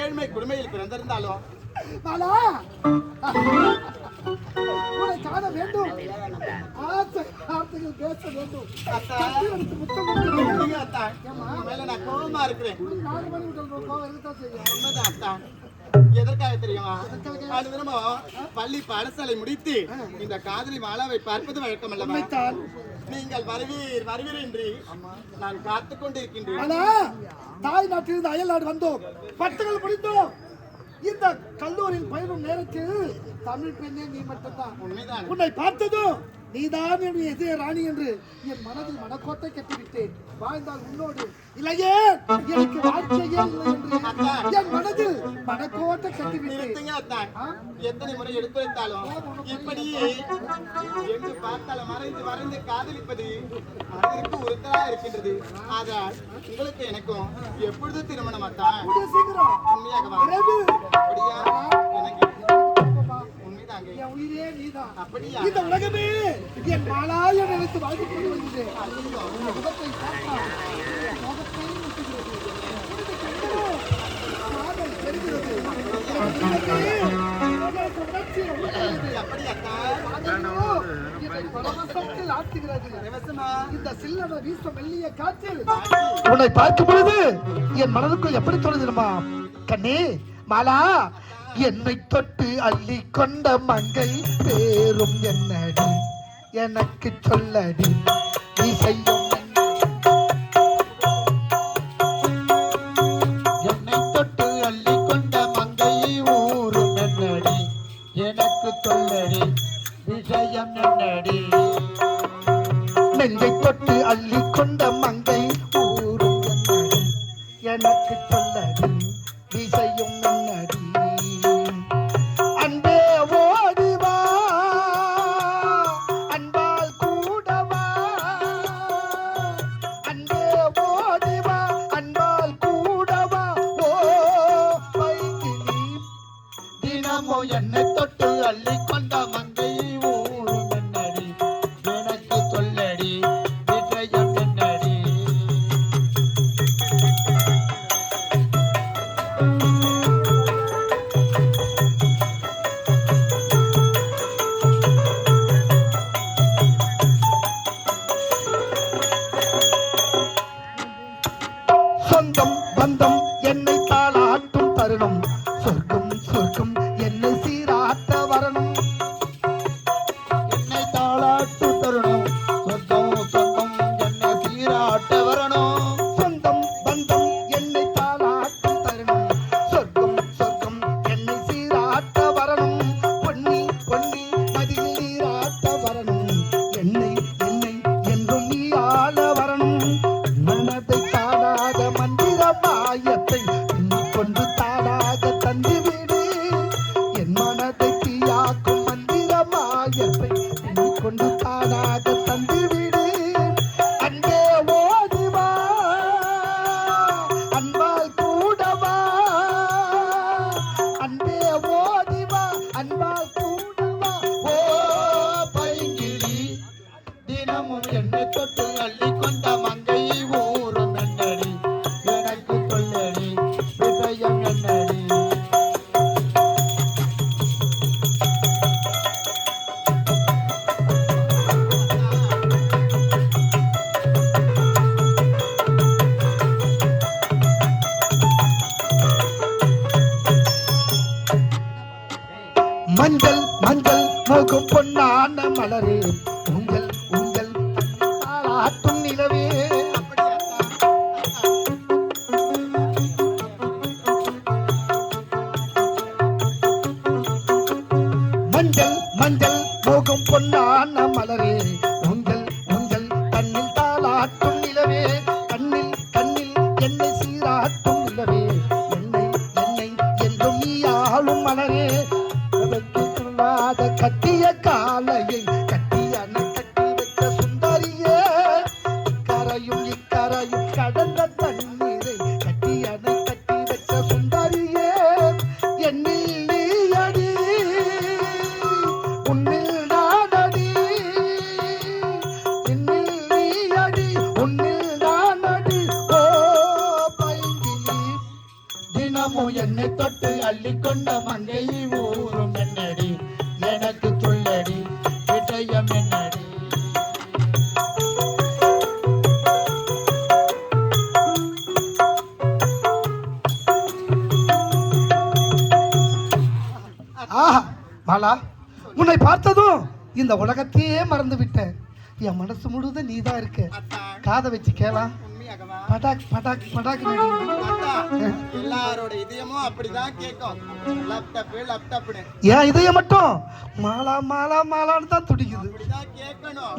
ஏழ்மை குடும்பத்தில் பிறந்திருந்தாலும் மாலா! உன்னை காண வேண்டும். ஆசை வார்த்தைகள் பேச வேண்டும். மேல நான் கோபமா இருக்கிறேன். இப்படி நாலு மணி விட்டு கோவம் இருக்கத்தான் செய்யும். உண்மைதான் அத்தா. எதற்காக தெரியுமா? அது தினமும் பள்ளி பாடசாலை முடித்து இந்த காதலி மாலாவை பார்ப்பது வழக்கம் அல்லவா. நீங்கள் வருவீர் வருவீர் என்று நான் காத்துக் கொண்டிருக்கின்றேன் ஆனா தாய் நாட்டிலிருந்து அயல் நாடு வந்தோம். பட்டுகள் முடிந்தோம் இந்த கல்லூரியில் பயிரும் நேரத்தில் தமிழ் பெண்ணே நீ மட்டும்தான். உண்மைதான். உன்னை பார்த்ததும் நீதான் என் எதிர ராணி என்று என் மனதில் மனக்கோட்டை கட்டிவிட்டேன். வாழ்ந்தால் உன்னோடு இல்லையே எனக்கு வாழ்க்கையே இல்லை என்று என் மனதில் மனக்கோட்டை கட்டிவிட்டேன். எத்தனை முறை எடுத்துரைத்தாலும் இப்படியே எங்கு பார்த்தாலும் மறைந்து மறைந்து காதலிப்பது மனதிற்கு உறுத்தலா இருக்கின்றது. ஆதால் உங்களுக்கு எனக்கும் எப்பொழுது திருமணம் அத்தான். கூடிய சீக்கிரம். உண்மையாகவா? இந்த உலகமே என் மாலாய நினைத்து வாழ்ந்து கொண்டு வருகிறேன். முகத்தை உன்னை பார்க்கும் பொழுது என் மனதுக்குள் எப்படி தோணுது கண்ணே மாலா என்னை தொட்டு அள்ளி கொண்ட மங்கை பேரும் என்னடி எனக்கு சொல்லடி நீ செய்யும் முகம் இந்த உலகத்தையே மறந்து விட்டேன் என் மனசு முழுதும் நீதான் இருக்க. அத்தான் காதை வச்சு கேளாம் படாக் படாக் அத்தான் எல்லாரோட இதயமும் அப்படிதான் கேட்கும். லேப்டாப் லேப்டாப்னு என் இதயம் மட்டும் மாலா மாலா மாலான்னு தான் துடிக்குது. கேட்கணும்.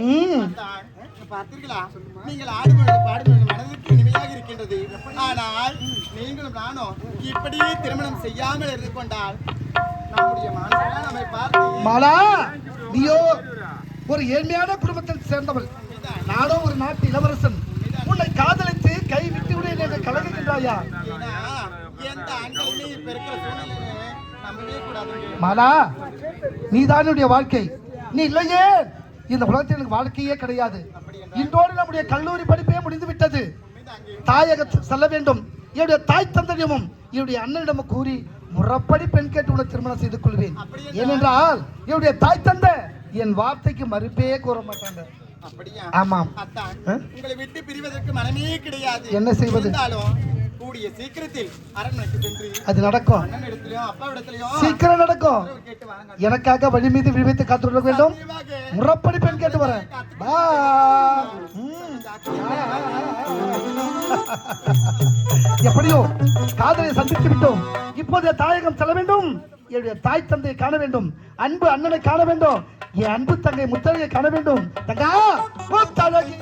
பார்த்தீர்களா நீங்கள் ஆடுபொழுது பாடுபொழுது மனதிற்கு இனிமையாக இருக்கின்றது. ஆனால் நீங்களும் நானும் இப்படி திருமணம் செய்யாமல் இருந்து கொண்டால் நம்முடைய மனசெல்லாம் நம்மை பார்த்து மாலா! நீயோ ஒரு ஏழ்மையான குடும்பத்தில் சேர்ந்தவள். நானோ ஒரு நாட்டு இளவரசன். உன்னை காதலித்து கை விட்டு விட என்று கலங்குகின்றாயா? எந்த மாலா நீதான் என்னுடைய வாழ்க்கை. நீ இல்லையே. இந்த உலகத்தில் எனக்கு வாழ்க்கையே கிடையாது. இன்றோடு நம்முடைய கல்லூரி படிப்பே முடிந்து விட்டது தாயகத்து செல்ல வேண்டும். என்னுடைய தாய் தந்தையிடமும் என்னுடைய அண்ணனிடமும் கூறி முறப்படி பெண் கேட்டு உன்னை திருமணம் செய்து கொள்வேன். ஏனென்றால் என்னுடைய தாய் தந்தை என் வார்த்தைக்கு மறுப்பே கூற மாட்டாங்க. அப்படியா? ஆமாம்? உங்களை விட்டு பிரிவதற்கு மனமே கிடையாது. என்ன செய்வது? கூடிய சீக்கிரத்தில் அரண்மனைக்கு சென்று அது நடக்கும். சீக்கிரம் நடக்கும். எனக்காக வழி மீது விழித்து காத்து வேண்டும். முறப்படி பெண் கேட்டு வரேன். எப்படியோ காதலை சந்தித்து விட்டோம். இப்போது தாயகம் செல்ல வேண்டும். என்னுடைய தாய் தந்தையை காண வேண்டும். அன்பு அண்ணனை காண வேண்டும். என் அன்பு தங்கை முத்தரையை காண வேண்டும். தங்கா முத்தழகி.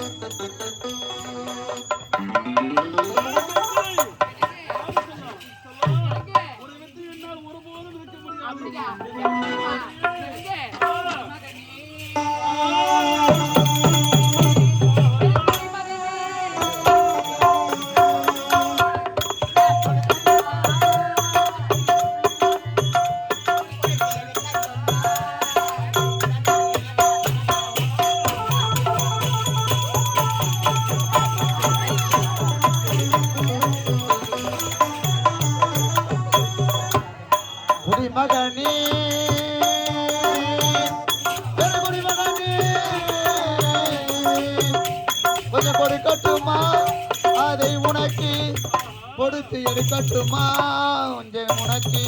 குடிமகனே பெரு குடிமகனே கொஞ்சம் கொடுக்கட்டுமா அதை உனக்கு. கொடுத்து எடுக்கட்டுமா கொஞ்சம் உனக்கு.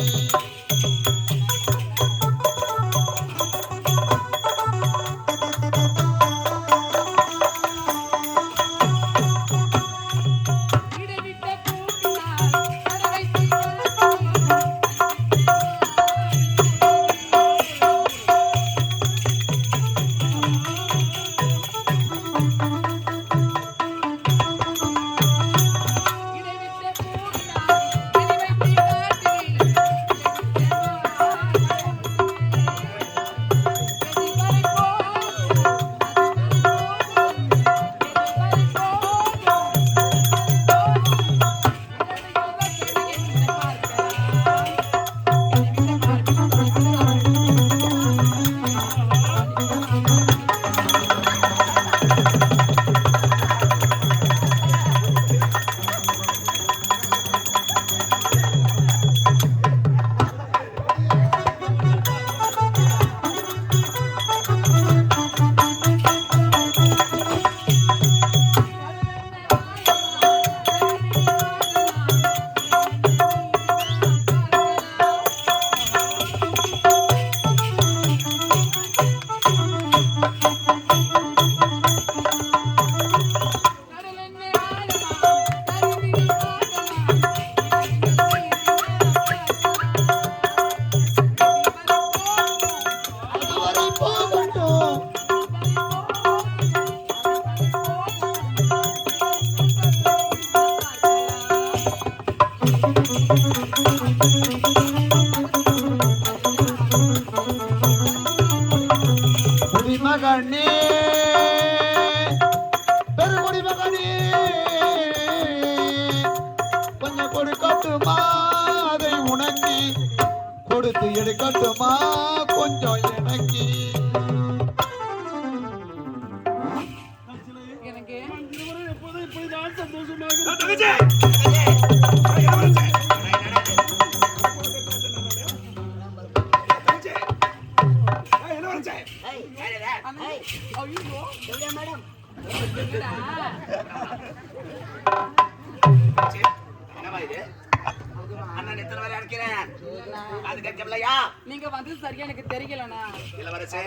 கேட்கலையா நீங்க வந்து சரியா எனக்கு தெரியலண்ணா. இளவரசே.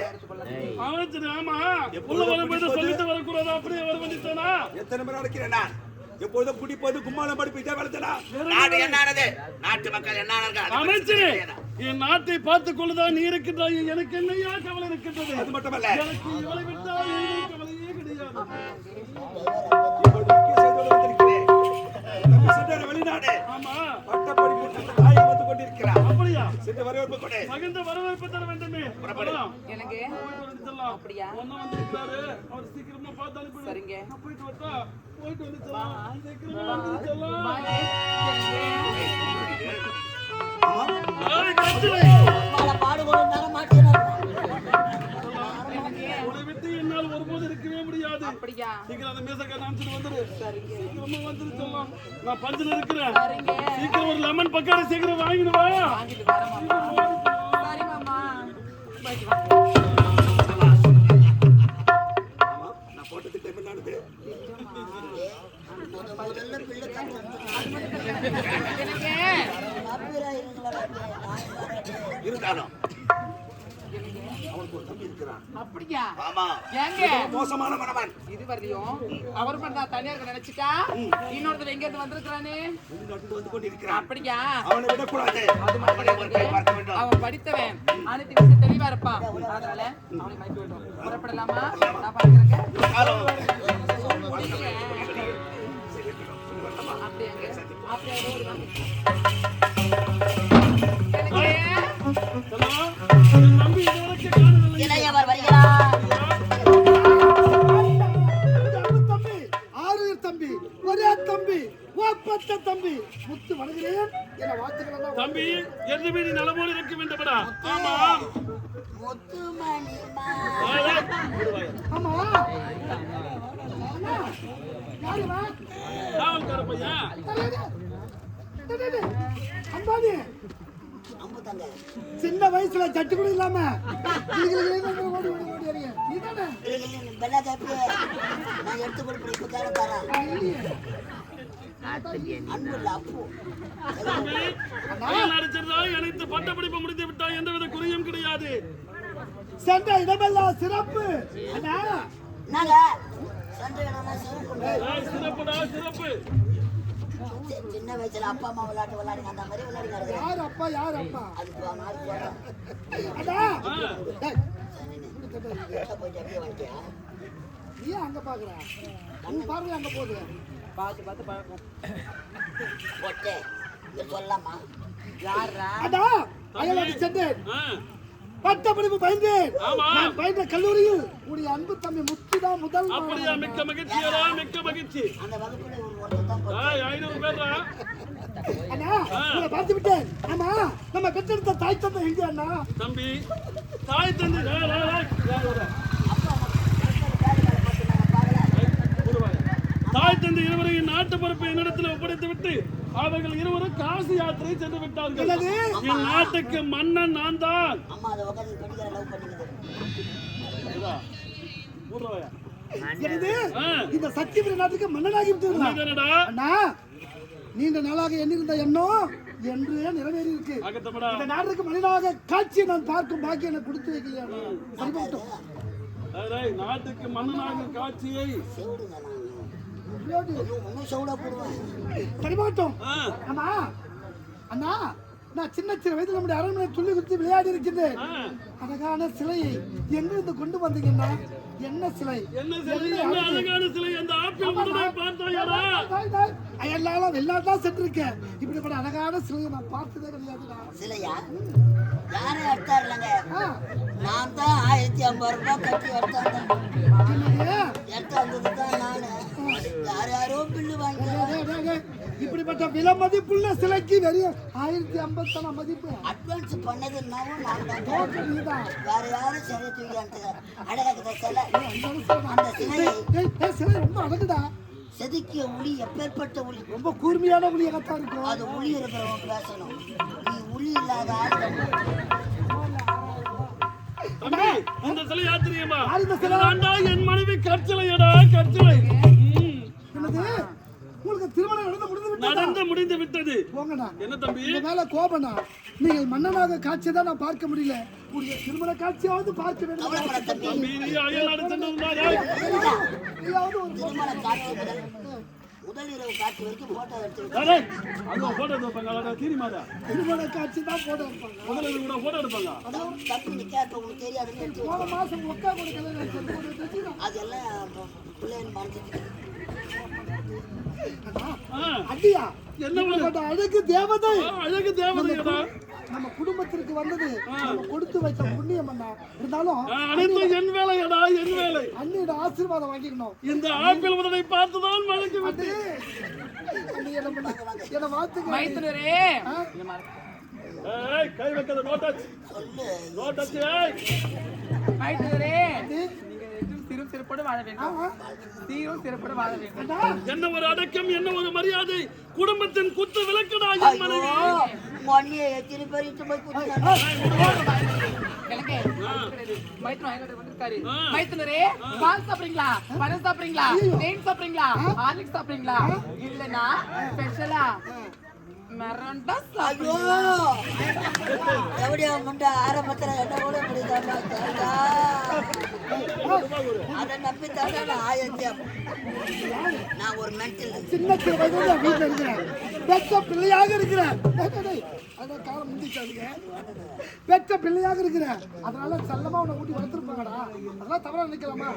ஆமா. அப்படியே வேண்டியதானா எத்தனை முறை அனுக்கிறேன் நான்? எப்பொழுதும் குடிப்பது கும்மாளம் படிப்பு இதே வளர்த்தனா நாடு என்னானது? நாட்டு மக்கள் என்ன அமைச்சரே என் நாட்டை பார்த்துக் கொள்ளுதான் நீ இருக்கின்றாய்? எனக்கு என்னையா கவலை இருக்கின்றது? அது மட்டுமல்ல. எனக்கு இவளை விட்டால் கவலையே கிடையாது. வெளிநாடு. ஆமா. சென்று வரவேற்பு கொடு மகிழ்ந்த வரவேற்பு தர வேண்டுமே. எனக்கு வந்து. அப்படியா? ஒண்ணு வந்திருக்காரு. அவர் சீக்கிரமா பார்த்து அனுப்பிடு. சரிங்க. போயிட்டு வரட்டா? போயிட்டு வந்து செல்லலாம். சீக்கிரமா வந்து செல்லலாம். பாய். முடியாது சீக்கிரம் அந்த மேசக்கா காமிச்சிட்டு வந்துரு. சீக்கிரமா வந்துரு செல்லம். நான் பஞ்சில இருக்கிறேன். சீக்கிரம் ஒரு லெமன் பக்காரி சீக்கிரம் வாங்கிட்டு வா. வாங்கிட்டு வரேன் மாமா சரி மாமா. போயிட்டு வா. ஆமா நான் போட்ட திட்டம் என்னானது முதல்ல பிள்ளை தங்க எனக்கு இருந்தாலும். அவனுக்கு ஒரு தம்பி இருக்கிறான் அப்படியா? ஆமா. ஏங்க? மோசமான மனவன் இது வரலையும் அவர் பண்ணா தனியா இருக்க நினைச்சிட்டா இன்னொருத்தர் எங்க இருந்து வந்திருக்கானே வெளிநாட்டுக்கு வந்து கொண்டிருக்கிறான். அப்படியா? அவனை விடக்கூடாது. பார்க்க வேண்டும். அவன் படித்தவன். அனைத்து விஷயம் தெளிவா இருப்பான். அதனால அவனை மயக்க வேண்டும் புறப்படலாமா நான் காலம் அப்படியாங்க. அப்படியே இளையவர் வருகிறார். அன்பு தம்பி ஒரே தம்பி ஒப்பற்ற தம்பி. முத்து வணங்குகிறேன் என தம்பி எந்த வீடு நலமோடு இருக்க வேண்டுமடா ஆமா முத்துமணி ஏய், ஏய், விடுவாய். ஆமா. யாருமா காவல்கார பையன். அம்பானி அம்பு தங்க சின்ன வயசுல சட்டு கூட இல்லாம ஓடி ஓடி ஓடி வரீங்க நீதானே பெல்லா கேப்பி நான் எடுத்து கொடுப்பேன் இப்ப அப்பு. அடிச்சிருந்தால் அனைத்து பட்டப்படிப்பு முடித்து விட்டால் எந்தவித குறையும் கிடையாது. சென்ற இடமெல்லாம் சிறப்பு. சிறப்பு. சி- சின்ன வயசுல அப்பா அம்மா விளையாட்டு விளையாடுங்க அந்த மாதிரி விளையாடி கிடக்குறேன் யார் அப்பா யார் அப்பா? அதுக்கு நாளைக்கு போயிட்டு அப்படியே வந்துட்டியா நீ அங்க பாக்குற? பார்வை அங்க போகுது. பார்த்து பார்த்து பழக்கம் போட்டு இங்க சொல்லலாமா? யாரா அண்ணா அயலாடி சென்றேன் பயந்தேன். நான் பயின்ற கல்லூரியில் உடைய அன்பு தம்பி முத்துதான் முதல் அப்படியா? மிக்க மகிழ்ச்சியடா மிக்க மகிழ்ச்சி. அந்த வகுப்புல ஐநூறு பேர்ரா? அண்ணா உங்களை பார்த்து விட்டேன் ஆமா நம்ம பெற்றெடுத்த தாய் தந்தை எங்க அண்ணா? தம்பி தாய் தந்தை. தாய் தந்தை இருவரையும் நாட்டு பொறுப்பை என்னிடத்தில் ஒப்படைத்து விட்டு அவர்கள் இருவரும் காசி யாத்திரை சென்று விட்டார்கள்? என் நாட்டுக்கு மன்னன் நான் தான் எனது இந்த சக்தி நாட்டுக்கு மன்னனாகி விட்டீர்களா? அண்ணா நீண்ட நாளாக எண்ணிருந்த எண்ணம் என்றே நிறைவேறி இருக்கு. இந்த நாட்டுக்கு மனிதனாக காட்சியை நான் பார்க்கும் பாக்கியம் எனக்கு கொடுத்து வைக்கலையா? அண்ணா? சரிபட்டும் நாட்டுக்கு மன்னனாகும் காட்சியை. சரிபட்டும் ஆமா அண்ணா நான் சின்ன சின்ன வயதில் நம்முடைய அரண்மனை துள்ளி குத்தி விளையாடி இருக்கின்றேன் ஆ. அழகான சிலையை எங்கிருந்து கொண்டு வந்தீங்கன்னா என்ன சிலை? என்ன சிலை? என்ன அழகான சிலை? அந்த ஆப்பிள் முதலை பார்த்தாயாடா தாய், தாய், அயலால சென்றிருக்கேன். இப்படிப்பட்ட அழகான சிலையை நான் பார்த்ததே கிடையாதுடா சிலையா? யாரும் எடுத்தா இல்லைங்க? நான் தான் ஆயிரத்தி ஐம்பது ரூபாய் கட்டி எடுத்தாங்க? எடுத்து வந்தது தான் நானு யார் யாரோ பில்லு வாங்கி இப்படிப்பட்ட விலை மதிப்புள்ள சிலைக்கு வெறும் ஆயிரத்தி ஐம்பத்தான மதிப்பு. அட்வான்ஸ் பண்ணது என்னவோ நான் தான். வேற யாரும் சரியா தூக்கிட்டு அழகாக சிலை. அந்த ஏய், சிலை ரொம்ப அழகுடா செதுக்கிய ஒளி எப்பேற்பட்ட ஒளி ரொம்ப கூர்மையான புளியகத்தான் இருக்கும் அது ஒளி இருக்கிறவங்க பேசணும். நீ ஒளி இல்லாத இந்த சிலை யாத்திரியமா சிலை? என் மனைவி கற்சிலையடா கற்சிலை. ம், என்னது? உங்களுக்கு திருமணம் நடந்து முடிந்து விட்டதா? நடந்து முடிந்து விட்டது. போங்கண்ணா. என்ன தம்பி? உங்க மேல கோபண்ணா நீங்கள் மன்னனாக காட்சியை தான் நான் பார்க்க முடியல. உங்களுடைய திருமண காட்சியாவது பார்க்க வேண்டும். தம்பி நீ அயல்நாடு சென்று வந்தாய் நீயாவது ஒரு திருமண காட்சி முதல் முதல் இரவு காட்சி வரைக்கும் போட்டோ போட்டோ எடுப்பாங்க. தீரிமாதா. திருமண காட்சி தான் போட இருப்பாங்க முதல்ல இது கூட போட்டோ எடுப்பாங்க. தம்பி நிக்க இப்ப உங்களுக்கு தெரியாதுன்னு. போன மாசம் ஒக்கா கொடுக்கல அதெல்லாம் பிள்ளைங்க மறைஞ்சிட்டு அடியா? என்ன அழகு தேவதை. அழகு தேவதையடா நம்ம குடும்பத்திற்கு வந்தது நம்ம கொடுத்து வைத்த புண்ணியம் அண்ணா. இருந்தாலும் அனைத்தும் என் வேலையடா என் வேலை. அண்ணியோட ஆசீர்வாதம் வாங்கிக்கணும். இந்த ஆப்பிள் முதலை பார்த்துதான் வழங்கி விட்டு என்ன வாழ்த்துக்க மைத்துனரே. ஏய் கை வைக்காத நோட்டாச்சு. நோட்டாச்சு ஏய். மைத்துனரே. சிறப்போடு வாழ வேண்டும். சீரும் சிறப்போடு வாழ வேண்டும். என்ன ஒரு அடக்கம் என்ன ஒரு மரியாதை? குடும்பத்தின் குத்து விளக்கடா என் மனைவி. பேர் இட்டு போய் மைத்துனர் பால் சாப்பிடுறீங்களா? பழம் சாப்பிடுறீங்களா? தேன் சாப்பிடுறீங்களா? ஹார்லிக்ஸ் சாப்பிடுறீங்களா? இல்லனா ஸ்பெஷலா. ஐயோ! எப்படியா முண்டை ஆரம்பத்துல என்ன கூட முடியுதாமா அதை நம்பி தாண்டா நான் ஆயிரத்தி நான் ஒரு மென்டல். சின்ன வீட்டுல இருக்கிறேன். பெற்ற பிள்ளையாக இருக்கிறேன். அதான் காலம் முந்திச்சாதுங்க பெற்ற பிள்ளையாக இருக்கிறேன். அதனால செல்லமா உன்னை ஊட்டி வளர்த்துருப்பாங்கடா. அதெல்லாம் தவறா நினைக்கலாமா?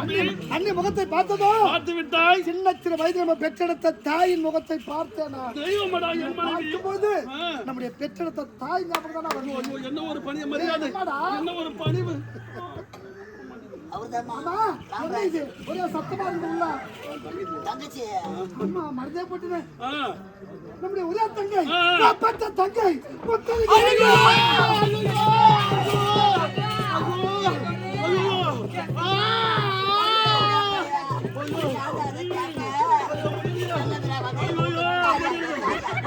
அண்ணி அண்ணி முகத்தை பார்த்ததோ? பார்த்து விட்டாய். சின்ன சிறு வயதில் நம்ம பெற்றெடுத்த தாயின் முகத்தை பார்த்தேனா தெய்வமடா என் மனைவி. பார்க்கும்போது நம்முடைய பெற்றெடுத்த தாய் ஞாபகம் தான் வருவோம் ஐயோ, என்ன ஒரு பணிய மரியாதை? என்ன ஒரு பணிவு. ஒரே சத்தமா உள்ள தங்கச்சி. அம்மா மருந்தே போட்டுனேன். நம்முடைய ஒரே தங்கை ஆ. நான் பெற்ற தங்கை. ஐயோ! ஐயோ! ஐயோ!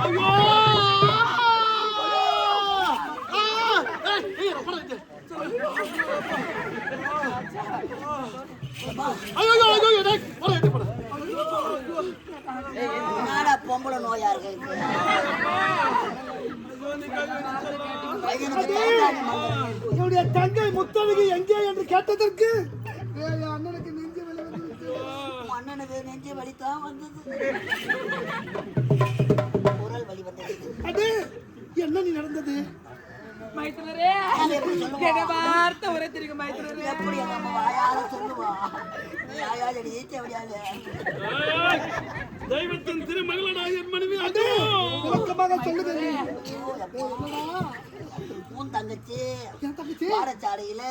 ஐயோ, என்னடா பொம்பளை நோயா இருக்கு. என்னுடைய தங்கை முத்தழகி எங்கே என்று கேட்டதற்கு அண்ணனுக்கு நெஞ்சு வலி. அண்ணனுக்கு நெஞ்சு வலித்தான் வந்தது குரல் வலி வந்தது அது என்ன நீ நடந்தது மைத்துனரே. எப்படி வார்த்தை மைத்துனரே. எங்க அம்மா வாயால சொல்லுவா வாயால ஈச்ச வழியால தெய்வத்தின் திருமகளடா என் மனைவி அதோ விளக்கமாக சொல்லுங்க நீ. உன் தங்கச்சி பாடசாலையில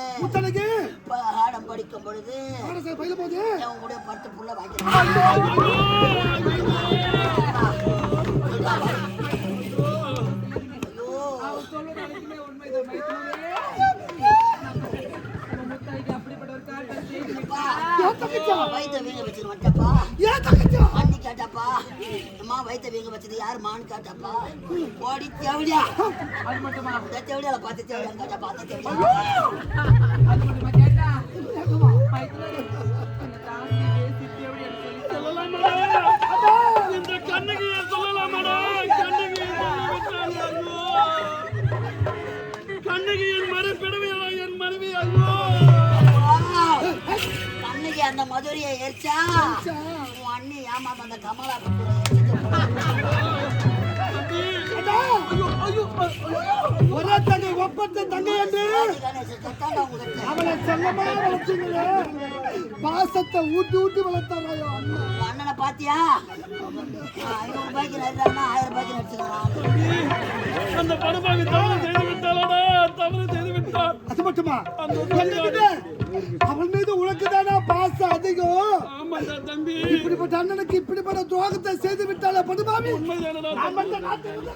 பாடம் படிக்கும் பொழுது பாடசாலை பயில போது அவன் கூட பத்து புள்ள வாங்கினான் அண்ணி கேட்டப்பா அம்மா வயிற்ற வீங்க வச்சது யாரு மான்னு கேட்டப்பா ஓடி தேவடியா அது மட்டுமா இந்த தேவடியால பார்த்து தேவடியான்னு கேட்டப்பா அந்த தேவடியா அது மட்டுமா கேட்டா. ஒரே தங்கை ஒப்பற்ற தங்கை என்று உங்களுக்கு அவளை செல்லமா வளர்த்தீங்களே பாசத்தை ஊட்டி ஊட்டி வளர்த்தாராயோ அண்ணனை பாத்தியா? ஐநூறு ரூபாய்க்கு ஆயிரம் ரூபாய்க்கு நடிச்சுக்கிறான் அந்த பணமாக தவறு செய்து விட்டாளடா தவறு செய்து விட்டாள் அது மட்டுமா? அவன் மீது உனக்கு தானா பாசம் அதிகம் தம்பி. இப்படிப்பட்ட அண்ணனுக்கு இப்படிப்பட்ட துரோகத்தை செய்து விட்டாலே படுபாவி. உண்மைதானடா நாம் அந்த நாட்டில் உள்ள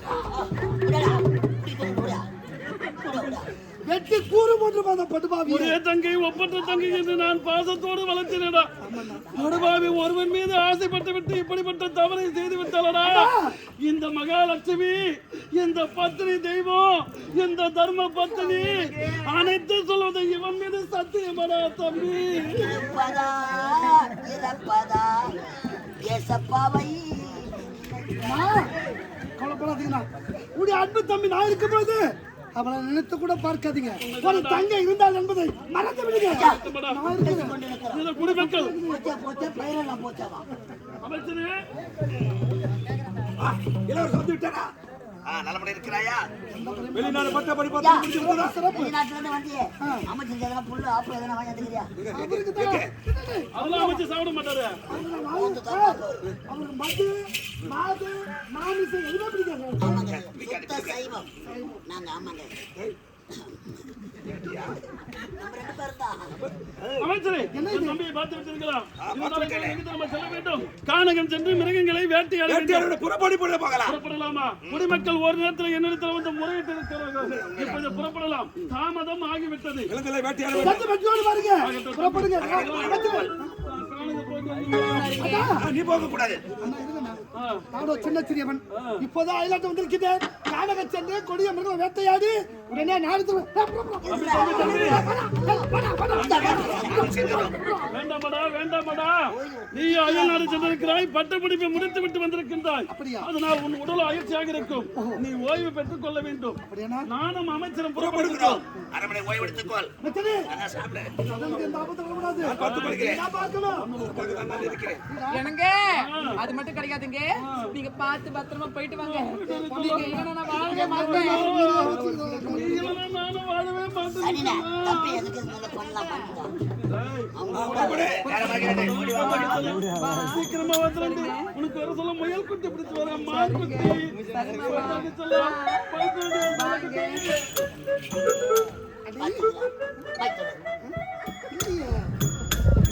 விடடா. இப்படி போய் விடா. விடா, விடா. வெட்டி கூறு போட்டு அந்த படுபாவி ஒரே தங்கை ஒப்பற்ற தங்கை என்று நான் பாசத்தோடு வளர்த்தினடா. கொடுபாவி ஒருவன் மீது ஆசைப்பட்டு விட்டு இப்படிப்பட்ட தவறை செய்து விட்டாளடா இந்த மகாலட்சுமி இந்த பத்தினி தெய்வம் இந்த தர்ம பத்தினி அனைத்து சொல்வதை இவன் மீது சத்தியமடா தம்பி. இருப்பதா இறப்பதா ஏசப்பாவை. கவலைப்படாதீங்கண்ணா. உடைய அன்பு தம்பி நான் இருக்கும்போது அவளை நினைத்து கூட பார்க்காதீங்க. ஒரு தங்கை இருந்தால் என்பதை மறந்து விடுங்க. குடிமக்கள் போச்சா போச்சா பயிரெல்லாம் போச்சாவா? அமைச்சரே. இளவரசர் வந்து விட்டாரா? ஆ, நல்லபடியா இருக்கிறாயா? வெளிநாடு பட்ட வெளிநாட்டுல இருந்து அமைச்சர் எதனா புல்லு ஆப்பு எதனா வாங்கி வந்துக்கிறியா அதெல்லாம் அமைச்சு சாப்பிட மாட்டாரு. அவருக்கு மது மாது மாமிசம் எதுவுமே பிடிக்காது. ஆமாங்க. சுத்த சைவம். நாங்க ஆமாங்க. கானகம் சென்று மிருகங்களை வேட்டையாட புறப்பாடி புறப்படலாமா? குடிமக்கள் ஒரு நேரத்தில் என்னிடத்தில் வந்து முறையிட்டு இருக்கிறார்கள் புறப்படலாம். தாமதம் ஆகிவிட்டது. வேட்டையாட புறப்படுங்க. நீ போக கூடாது சின்ன சிறியவன். இப்போதான் அயலாட்டம் வந்திருக்கிறேன் கானக சென்று கொடிய மிருகம் வேட்டையாடி உடனே நாடு வேண்டாமடா வேண்டாமடா. நீ அயல் நாடு சென்றிருக்கிறாய் பட்டப்படிப்பை முடித்து விட்டு வந்திருக்கின்றாய்? அதனால் உன் உடல் அயற்சியாக இருக்கும் நீ ஓய்வு பெற்றுக் கொள்ள வேண்டும்? நானும் அமைச்சரும் புறப்படுகிறோம். அரமனை நான் இருக்கிறேன். எனக்கு அது மட்டும் கிடைக்காதுங்க நீங்க பார்த்து பத்திரமா போயிட்டு வாங்க. நீங்க இல்லைன்னா நான் வாழவே மாட்டேன். நானும் வாழவே மாட்டேன் தப்பி எதுக்கு இருந்தாலும் பண்ணலாம் சீக்கிரமா வந்துடுங்க உனக்கு வர சொல்ல முயல் குட்டி பிடிச்சு வர மான் குட்டி சொல்ல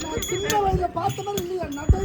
நான் சின்ன வயசுல பார்த்த மாதிரி இல்லையா நடை